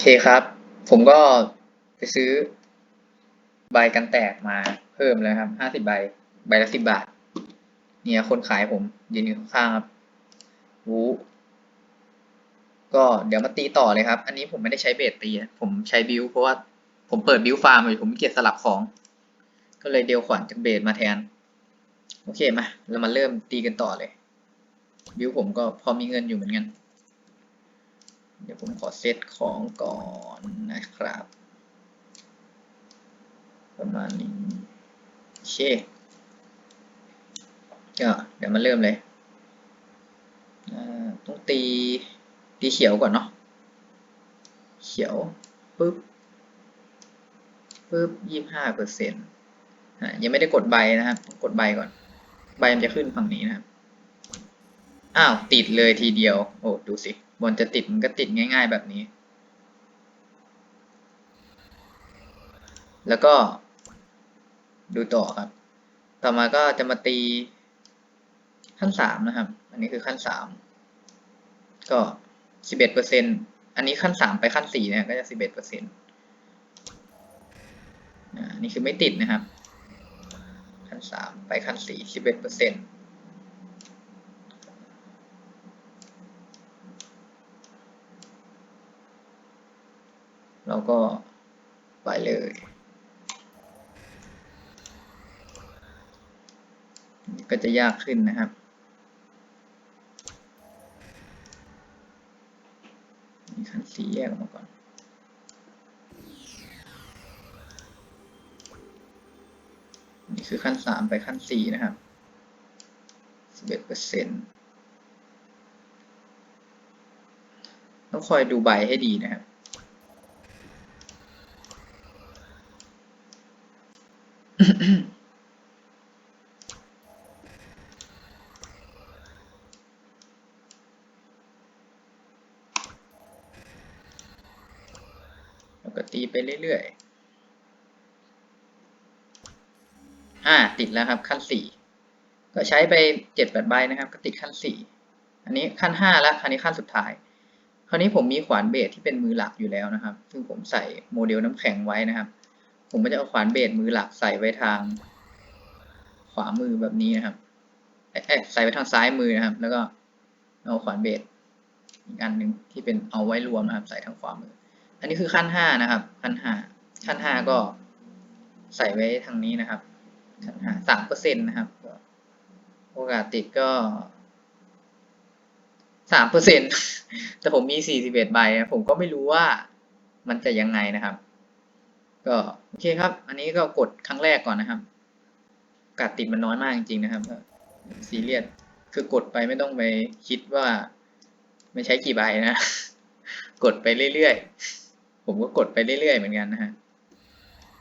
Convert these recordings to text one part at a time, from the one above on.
เคครับ ผมก็ไปซื้อ ใบกันแตกมาเพิ่มแล้วครับห้าสิบใบ ใบละสิบบาท เนี่ยคนขายผมยืนอยู่ข้างๆครับวูก็เดี๋ยวมาตีต่อเลยครับ อันนี้ผมไม่ได้ใช้เบสตี ผมใช้บิวเพราะว่าผมเปิดบิวฟาร์มอยู่ผมเกลียดสลับของ ก็เลยเดียวขวัญจากเบสมาแทน โอเคมาเรามาเริ่มตีกันต่อเลย บิวผมก็พอมีเงินอยู่เหมือนกัน เดี๋ยวผมขอเซตของก่อนนะครับ ประมาณนี้โอเคก็เดี๋ยวมาเริ่มเลยต้องตีตีเขียวก่อนเนาะเขียวปึ๊บปึ๊บยี่ห้าเปอร์เซ็นต์ยังไม่ได้กดใบนะครับกดใบก่อน ใบมันจะขึ้นฝั่งนี้นะครับ อ้าว ติดเลยทีเดียว โอ้ ดูสิ บอลจะติดมันก็ติดง่าย ๆ แบบนี้ แล้วก็ดูต่อครับ ต่อมาก็จะมาตีขั้นสามนะครับ อันนี้คือขั้นสามก็สิบเอ็ดเปอร์เซ็นอันนี้ขั้นสามไปขั้นสี่เนี่ยก็จะสิบเอ็ดเปอร์เซ็นต์อันนี้คือไม่ติดนะครับ ขั้นสามไปขั้นสี่สิบเอ็ดเปอร์เซ็นต์เราก็ไปเลย ก็ จะยากขึ้นนะครับมีขั้นสีแยกออกมาก่อน นี่คือขั้นสามไปขั้นสี่นะครับสิบเอ็ดเปอร์เซ็นต์ต้องคอยดูใบให้ดีนะครับแล้วก็ ตีไปเรื่อยๆ อ่า ติดแล้วครับขั้นสี่ ก็ใช้ไปเจ็ดแปดใบนะครับ ก็ติดขั้นสี่ อันนี้ขั้นห้าแล้วคันนี้ขั้นสุดท้าย คราวนี้ผมมีขวานเบสที่เป็นมือหลักอยู่แล้วนะครับ ซึ่งผมใส่โมเดลน้ำแข็งไว้นะครับ ผมก็จะเอาขวานเบสมือหลักใส่ไว้ทาง ขวามือแบบนี้นะครับ เอ๊ะใส่ไว้ทางซ้ายมือนะครับ แล้วก็เอาขวานเบสอีกอันหนึ่งที่เป็นเอาไว้รวมนะครับ ใส่ทางขวามือ อันนี้คือขั้นห้านะครับขั้นห้าขั้นห้าก็ใส่ไว้ทางนี้นะครับขั้นห้าสามเปอร์เซ็นต์นะครับก็โอกาสติดก็สามเปอร์เซ็นต์แต่ผมมีสี่สิบเอ็ดใบนะผมก็ไม่รู้ว่ามันจะยังไงนะครับ ก็โอเคครับ อันนี้ก็กดครั้งแรกก่อนนะครับโอกาสติดมันน้อยมากจริงๆนะครับก็ซีเรียสคือกดไปไม่ต้องไปคิดว่า ไม่ใช้กี่ใบนะ กดไปเรื่อยๆ ผมก็กดไปเรื่อยๆเหมือนกันนะฮะ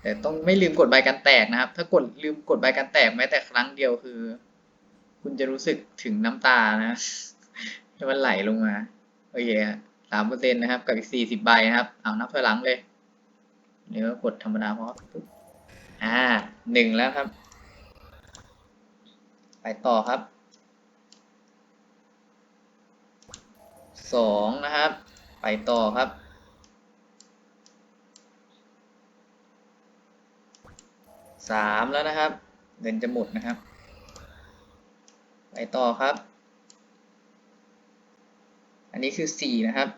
แต่ต้องไม่ลืมกดใบกันแตกนะครับ ถ้ากดลืมกดใบกันแตกแม้แต่ครั้งเดียวคือ คุณจะรู้สึกถึงน้ำตานะที่มันไหลลงมาโอเคสามเปอร์เซ็นต์นะครับ กับอีกสี่สิบใบนะครับ เอานับถอยหลังเลยเนี่ก็กดธรรมดาเพราะปุ๊บอ่าหนึ่งแล้วครับ ไปต่อครับสองนะครับ ไปต่อครับ สามแล้วนะครับ เงินจะหมดนะครับ ไปต่อครับ อันนี้คือสี่นะครับ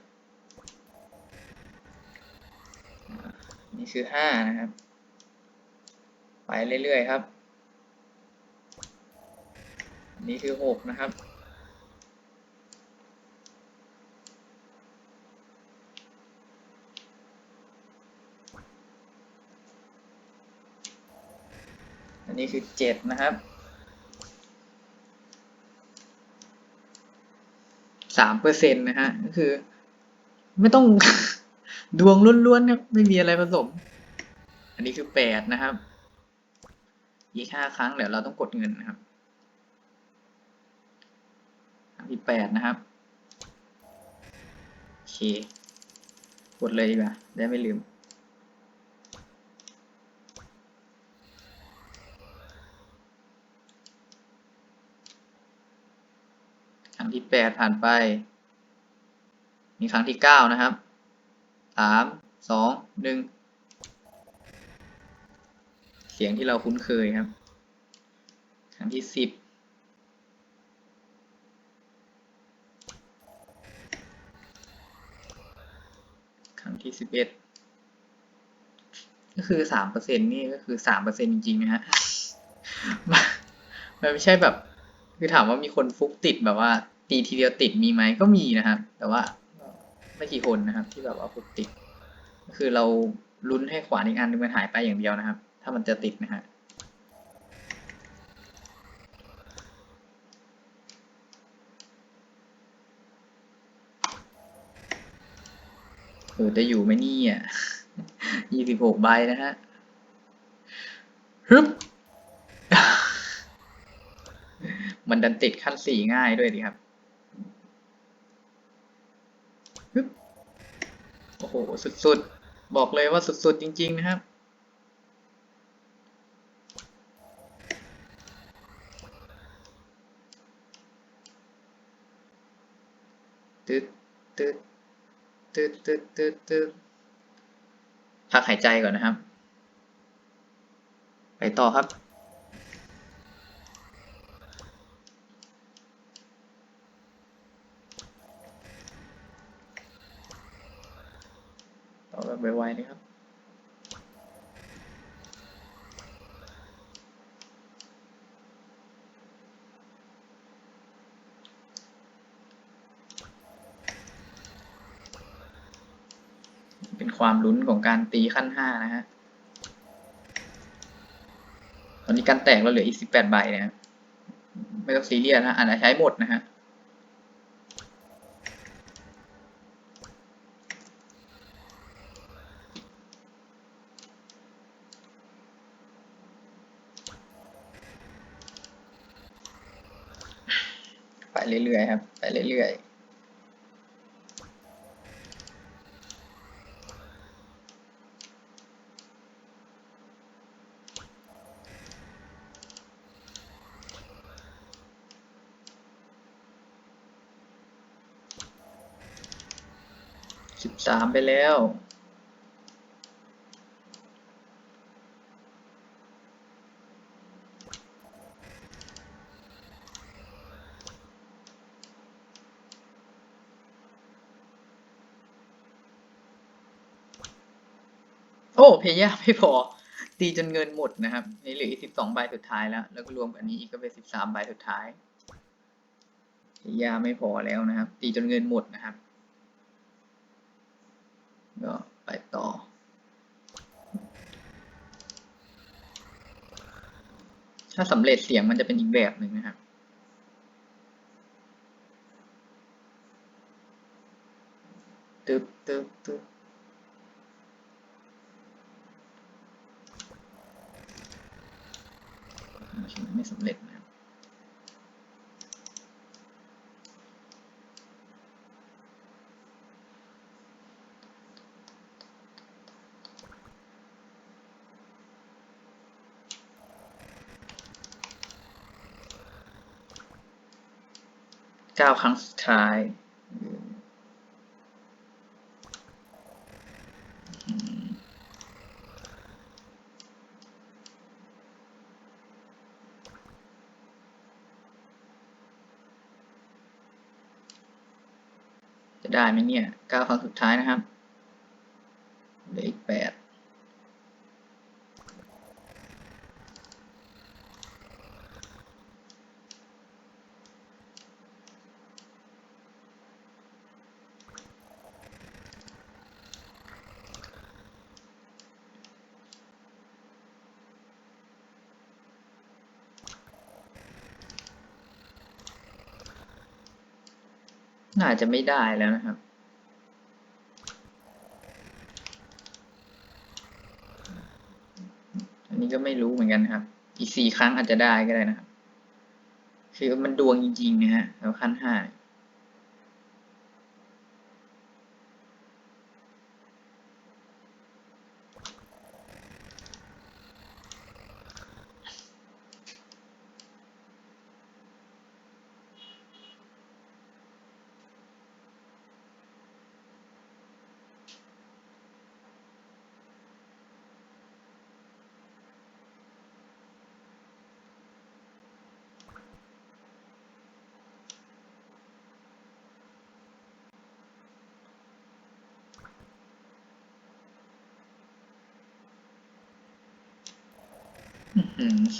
นี่คือห้านะครับ ไปเรื่อยๆครับ นี่คือหกนะครับ นี้คือเจ็ดนะครับสามเปอร์เซ็นต์นะฮะก็คือ ไม่ต้อง ดวงล้วนๆครับไม่มีอะไรผสม อันนี้คือแปดนะครับอีกห้าครั้งเดี๋ยวเราต้องกดเงินนะครับครั้งที่แปดนะครับโอเคกดเลยดีกว่าได้ไม่ลืม ครั้ง ที่แปดผ่านไป มีครั้งที่เก้านะครับสามสองหนึ่งเสียงที่เราคุ้นเคยครับ ครั้งที่สิบครั้งที่สิบเอ็ดก็คือสามเปอร์เซ็นนี่ก็คือสามเปอร์เซ็นจริงๆนะฮะมันไม่ใช่แบบ คือถามว่ามีคนฟุกติดแบบว่า ตีทีเดียวติดมีไหมก็มีนะครับ แต่ว่าไม่กี่คนนะครับ ที่แบบว่าฟุกติด คือเราลุ้นให้ขวานอีกอันนึงมันหายไปอย่างเดียวนะครับ ถ้ามันจะติดนะฮะเออจะอยู่ไหมนี่อะยี่สิบหกใบนะฮะฮึบมันดันติดขั้นสี่ง่ายด้วยดิครับ ฮึบ โอ้โห สุดๆ บอกเลยว่าสุดๆ จริง ๆ นะครับ ตึ๊ดตึ๊ดตึ๊ดตึ๊ดตึ๊ดตึ๊ดพักหายใจก่อนนะครับ ไปต่อครับ อแบบไวๆเลยครับเป็นความลุ้นของการตีขั้นห้านะฮะ ตอนนี้การแตกเราเหลืออีกสิบแปดใบนะ ไม่ต้องซีเรียสนะอาจจะใช้หมดนะฮะ เรื่อยๆครับไปเรื่อยๆสิบสามไปแล้ว โอ้เพย่าไม่พอ ตีจนเงินหมดนะครับนี่เหลืออีกสิบสองใบสุดท้ายแล้ว แล้วก็รวมกับอันนี้อีกก็เป็นสิบสามใบสุดท้ายเพย่าไม่พอแล้วนะครับ ตีจนเงินหมดนะครับก็ไปต่อถ้าสำเร็จเสียงมันจะเป็นอีกแบบหนึ่งนะครับ ตึ๊บตึ๊บตึ๊บ ไม่สำเร็จนะครับเก้าครั้งสุดท้าย ได้ไหมเนี่ยเก้าครั้งสุดท้ายนะครับเหลืออีกแปด น่าจะไม่ได้แล้วนะครับ อันนี้ก็ไม่รู้เหมือนกันครับ อีกสี่ครั้งอาจจะได้ก็ได้นะครับ คือมันดวงจริงๆนะฮะแล้วขั้นห้า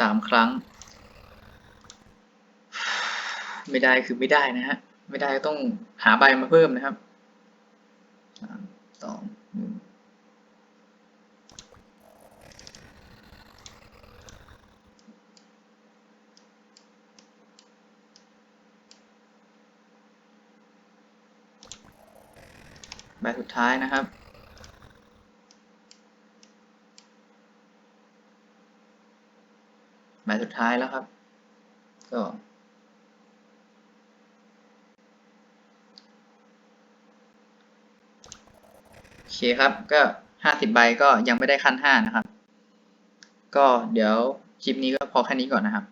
สามครั้ง ไม่ได้คือไม่ได้นะฮะ ไม่ได้ก็ต้องหาใบมาเพิ่มนะครับสามสองหนึ่งใบสุดท้ายนะครับ ใบสุดท้ายแล้วครับ ก็ โอเคครับ ก็ห้าสิบใบก็ยังไม่ได้ขั้นห้านะครับ ก็เดี๋ยวคลิปนี้ก็พอแค่นี้ก่อนนะครับ